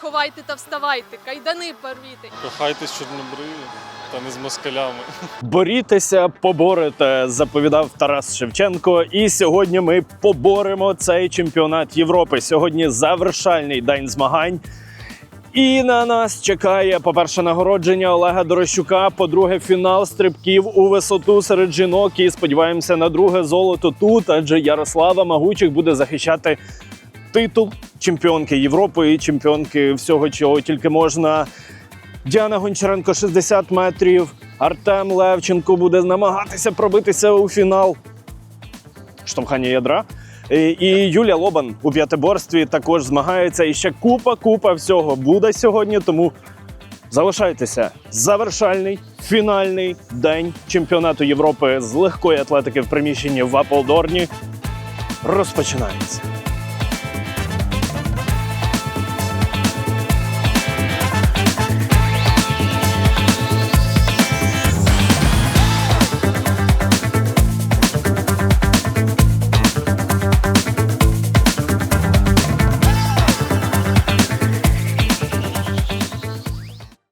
ховайте та вставайте, кайдани порвіте. Кохайтесь чорнобриві та не з москалями. Борітеся, поборете, заповідав Тарас Шевченко. І сьогодні ми поборемо цей чемпіонат Європи. Сьогодні завершальний день змагань. І на нас чекає, по-перше, нагородження Олега Дорощука, по-друге, фінал стрибків у висоту серед жінок. І сподіваємося на друге золото тут, адже Ярослава Магучих буде захищати титул чемпіонки Європи і чемпіонки всього, чого тільки можна. Діана Гончаренко 60 метрів. Артем Левченко буде намагатися пробитися у фінал. Штовхання ядра. І Юлія Лобан у п'ятиборстві також змагається. І ще купа, купа всього буде сьогодні. Тому залишайтеся. Завершальний фінальний день чемпіонату Європи з легкої атлетики в приміщенні в Аполдорні розпочинається.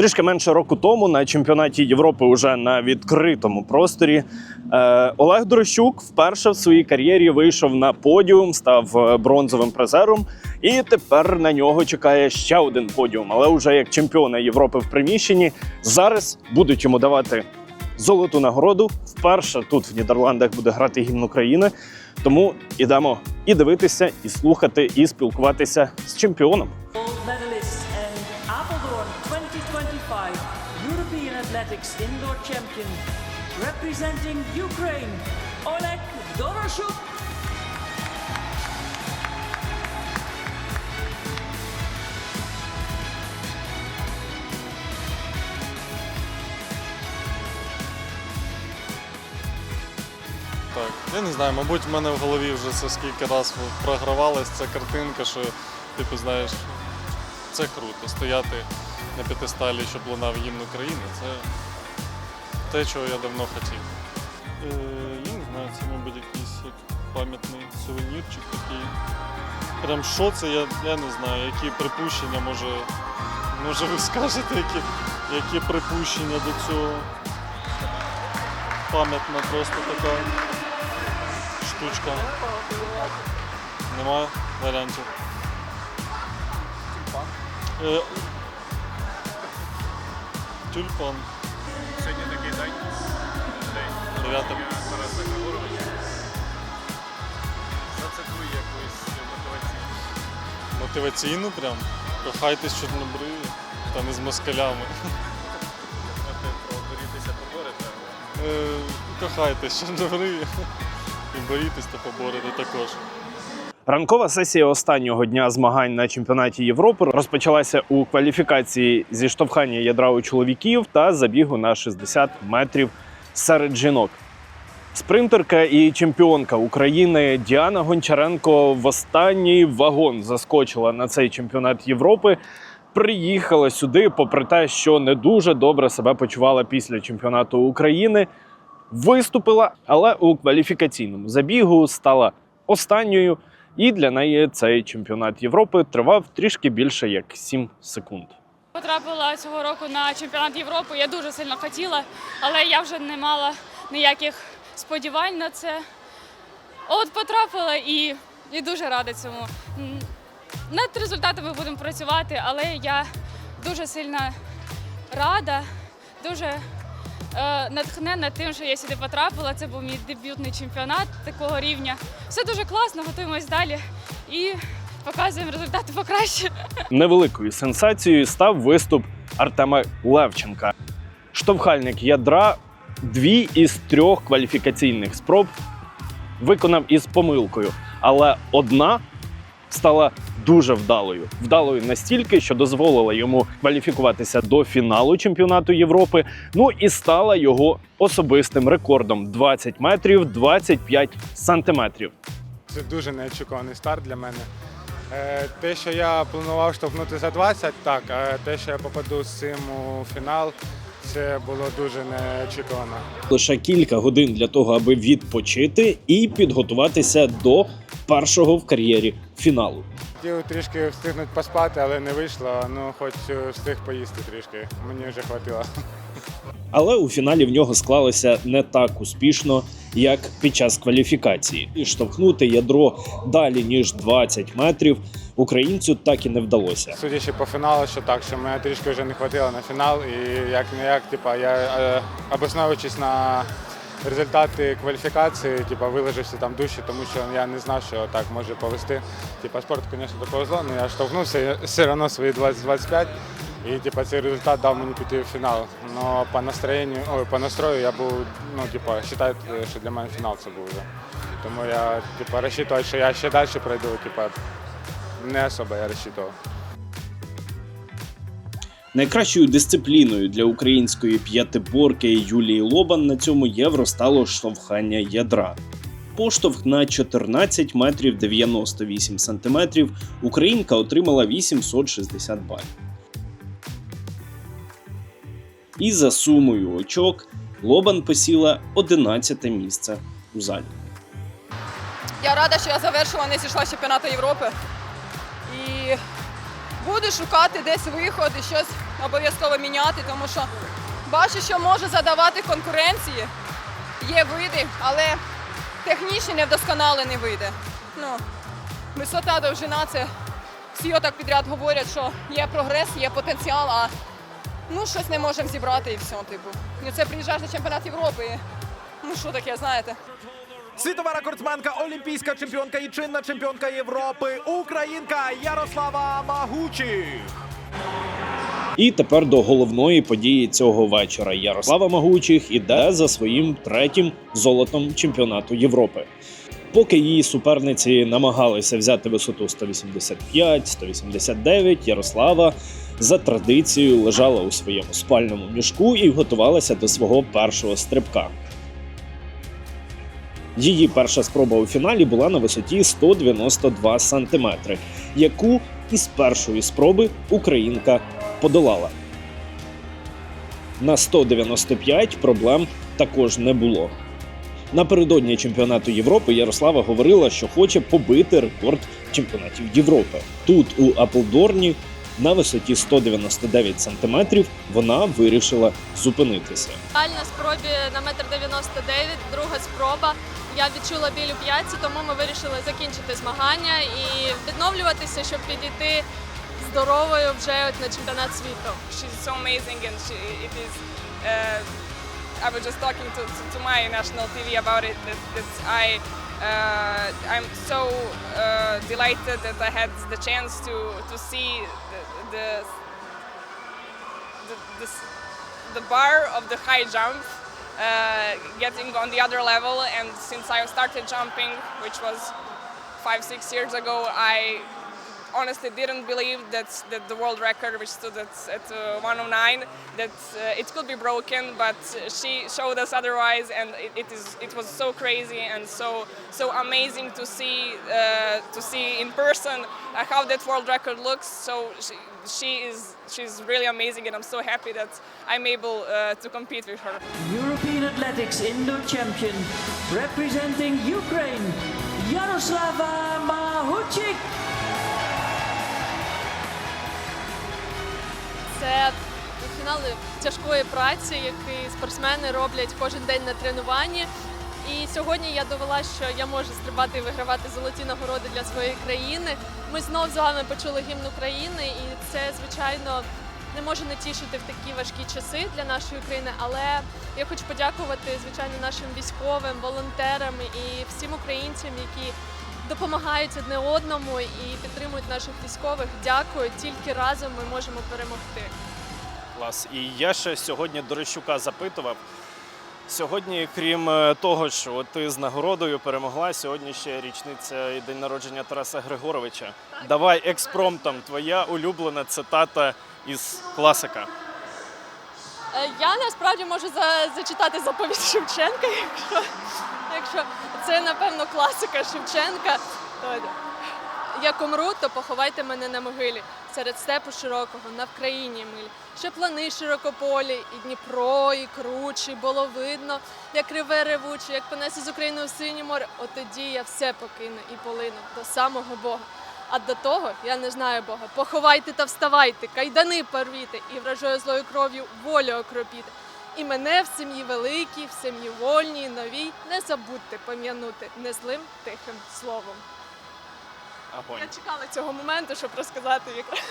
Трішки менше року тому на чемпіонаті Європи, уже на відкритому просторі, е, Олег Дорощук вперше в своїй кар'єрі вийшов на подіум, став е, бронзовим призером, і тепер на нього чекає ще один подіум. Але вже як чемпіона Європи в приміщенні зараз будуть йому давати золоту нагороду. Вперше тут в Нідерландах буде грати гімн України. Тому ідемо і дивитися, і слухати, і спілкуватися з чемпіоном. Athletics Indoor Champion, representing Ukraine, Oleg Doroshuk. Я не знаю, мабуть, в мене в голові вже це скільки раз програвалась ця картинка, що, типу, знаєш, це круто. Стояти на п'ятисталі, щоб лунав гімн України, це те, чого я давно хотів. Е, я не знаю, це, мабуть, якийсь як пам'ятний сувенірчик такий. Прям що це, я, я не знаю, які припущення, може, може ви скажете, які, які припущення до цього. Пам'ятна просто така штучка. Немає варіантів. Е, Тюльпан. Сьогодні такий день. День. Дев'яте. Тараса Григоровича. Зацитуй якусь мотиваційну. Мотиваційну прям. Кохайтесь чорнобриві та не з москалями. Проборітися, поборете. Е, Кохайтесь чорнобриві. І борітесь та поборете також. Ранкова сесія останнього дня змагань на чемпіонаті Європи розпочалася у кваліфікації зі штовхання ядра у чоловіків та забігу на 60 метрів серед жінок. Спринтерка і чемпіонка України Діана Гончаренко в останній вагон заскочила на цей чемпіонат Європи. Приїхала сюди, попри те, що не дуже добре себе почувала після чемпіонату України. Виступила, але у кваліфікаційному забігу стала останньою. І для неї цей чемпіонат Європи тривав трішки більше як 7 секунд. Потрапила цього року на чемпіонат Європи. Я дуже сильно хотіла, але я вже не мала ніяких сподівань на це. От потрапила і, і дуже рада цьому. Над результатами будемо працювати, але я дуже сильно рада, дуже е, натхненна тим, що я сюди потрапила. Це був мій дебютний чемпіонат такого рівня. Все дуже класно, готуємось далі і показуємо результати покраще. Невеликою сенсацією став виступ Артема Левченка. Штовхальник ядра дві із трьох кваліфікаційних спроб виконав із помилкою, але одна стала дуже вдалою. Вдалою настільки, що дозволила йому кваліфікуватися до фіналу чемпіонату Європи. Ну і стала його особистим рекордом 20 метрів 25 сантиметрів. Це дуже неочікуваний старт для мене. Е, Те, що я планував штовхнути за 20, так, а те, що я попаду з цим у фінал, це було дуже неочікувано. лише кілька годин для того, аби відпочити і підготуватися до першого в кар'єрі фіналу. Хотів трішки встигнути поспати, але не вийшло. Ну, хоч е, встиг поїсти трішки. Мені вже хватило. Але у фіналі в нього склалося не так успішно, як під час кваліфікації. І штовхнути ядро далі ніж 20 метрів українцю так і не вдалося. Судячи по фіналу, що так, що мене трішки вже не хватило на фінал. І як не як, типа, я е, обосновуючись на результати кваліфікації, типа, вилежився там душі, тому що я не знав, що так може повести. Типа, спорт, звісно, до повезло, але я штовхнувся все одно свої 20-25. І типа, цей результат дав мені піти в фінал. Но по настроєнню, ой, по настрою я був, ну, типа, вважаю, що для мене фінал це був. Тому я типа, розчитував, що я ще далі пройду, типа, не особо я розчитував. Найкращою дисципліною для української п'ятиборки Юлії Лобан на цьому євро стало штовхання ядра. Поштовх на 14 метрів 98 сантиметрів українка отримала 860 балів. І за сумою очок Лобан посіла 11 місце у залі. Я рада, що я завершила, не зійшла чемпіонату Європи. І буду шукати десь виход і щось обов'язково міняти, тому що бачу, що можу задавати конкуренції. Є види, але технічні невдосконалені види. Ну, висота, довжина це всі отак підряд говорять, що є прогрес, є потенціал, а ну щось не можемо зібрати і все, типу. І це приїжджаєш на чемпіонат Європи. Ну що таке, знаєте? Світова рекордсменка, олімпійська чемпіонка і чинна чемпіонка Європи, українка Ярослава Магучих. І тепер до головної події цього вечора. Ярослава Магучих іде за своїм третім золотом чемпіонату Європи. Поки її суперниці намагалися взяти висоту 185-189, Ярослава за традицією лежала у своєму спальному мішку і готувалася до свого першого стрибка. Її перша спроба у фіналі була на висоті 192 см, яку із першої спроби українка подолала. На 195 проблем також не було. Напередодні чемпіонату Європи Ярослава говорила, що хоче побити рекорд чемпіонатів Європи. Тут, у Аплдорні, на висоті 199 см, вона вирішила зупинитися. На спробі на метр 99, друга спроба. Я відчула біль у п'ятці, тому ми вирішили закінчити змагання і відновлюватися, щоб підійти здоровою вже от на чемпіонат світу. she's so amazing and she, it is uh, I was just talking to, to, to my national TV about it that, that I uh, I'm so uh, delighted that I had the chance to, to see the, the, the, the, bar of the high jump uh, getting on the other level. And since I started jumping which was five six years ago I honestly didn't believe that that the world record, which stood at, at uh, 109, that uh, it could be broken. But she showed us otherwise, and it, it is it was so crazy and so so amazing to see uh, to see in person how that world record looks. So she, she is she's really amazing, and I'm so happy that I'm able to compete with her. European Athletics indoor champion, representing Ukraine, Yaroslava Mahuchik. Це фінал тяжкої праці, який спортсмени роблять кожен день на тренуванні. І сьогодні я довела, що я можу стрибати і вигравати золоті нагороди для своєї країни. Ми знов з вами почули гімн України, і це, звичайно, не може не тішити в такі важкі часи для нашої країни. Але я хочу подякувати, звичайно, нашим військовим, волонтерам і всім українцям, які допомагають одне одному і підтримують наших військових. Дякую. Тільки разом ми можемо перемогти. Клас. І я ще сьогодні Дорощука запитував. Сьогодні, крім е, того, що ти з нагородою перемогла, сьогодні ще річниця і день народження Тараса Григоровича. Давай експромтом, твоя улюблена цитата із класика. Е, Я насправді можу за, зачитати заповідь Шевченка, якщо, якщо це напевно класика Шевченка. Як умру, то поховайте мене на могилі серед степу широкого, на Вкраїні милі. Ще плани широкополі, і Дніпро, і кручі, було видно, як реве ревуче, як понесе з України у синє море. От тоді я все покину і полину до самого Бога. А до того я не знаю Бога. Поховайте та вставайте, кайдани порвіте і вражою злою кров'ю волю окропіте. І мене в сім'ї великій, в сім'ї вольній, новій не забудьте пом'янути незлим тихим словом. Огонь. Я чекала цього моменту, щоб розказати якраз.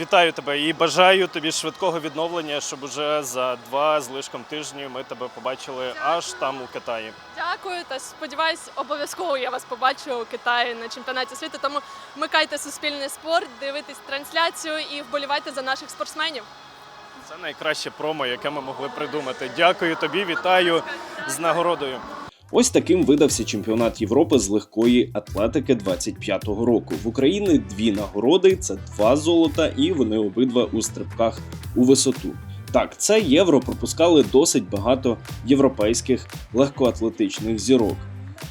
Вітаю тебе і бажаю тобі швидкого відновлення, щоб уже за два з лишком тижні ми тебе побачили аж там у Китаї. Дякую та сподіваюсь, обов'язково я вас побачу у Китаї на чемпіонаті світу. Тому вмикайте суспільний спорт, дивитесь трансляцію і вболівайте за наших спортсменів. Це найкраще промо, яке ми могли придумати. Дякую тобі, вітаю з нагородою. Ось таким видався чемпіонат Європи з легкої атлетики 25-го року. В Україні дві нагороди: це два золота, і вони обидва у стрибках у висоту. Так, це євро пропускали досить багато європейських легкоатлетичних зірок.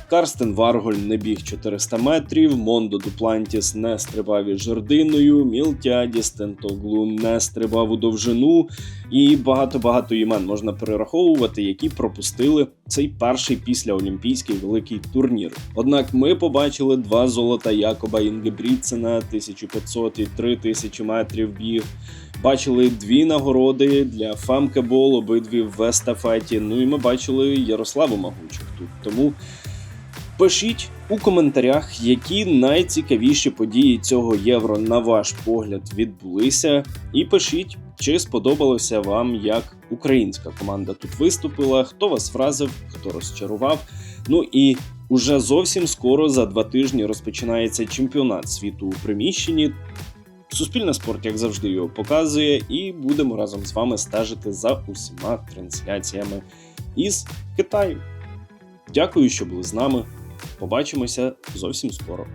Карстен Варголь не біг 400 метрів, Мондо Дуплантіс не стрибав із жердиною, Мілтяді Стентоглу не стрибав у довжину, і багато-багато імен можна перераховувати, які пропустили цей перший післяолімпійський великий турнір. Однак ми побачили два золота Якоба Інгебрідсена, 1500 і 3000 метрів біг. Бачили дві нагороди для Фемкебол, обидві в естафеті. Ну і ми бачили Ярославу Магучих тут. Тому пишіть у коментарях, які найцікавіші події цього євро, на ваш погляд, відбулися. І пишіть, чи сподобалося вам, як українська команда тут виступила, хто вас вразив, хто розчарував. Ну і уже зовсім скоро за два тижні розпочинається чемпіонат світу у приміщенні. Суспільне спорт, як завжди, його показує, і будемо разом з вами стежити за усіма трансляціями із Китаю. Дякую, що були з нами. Побачимося зовсім скоро.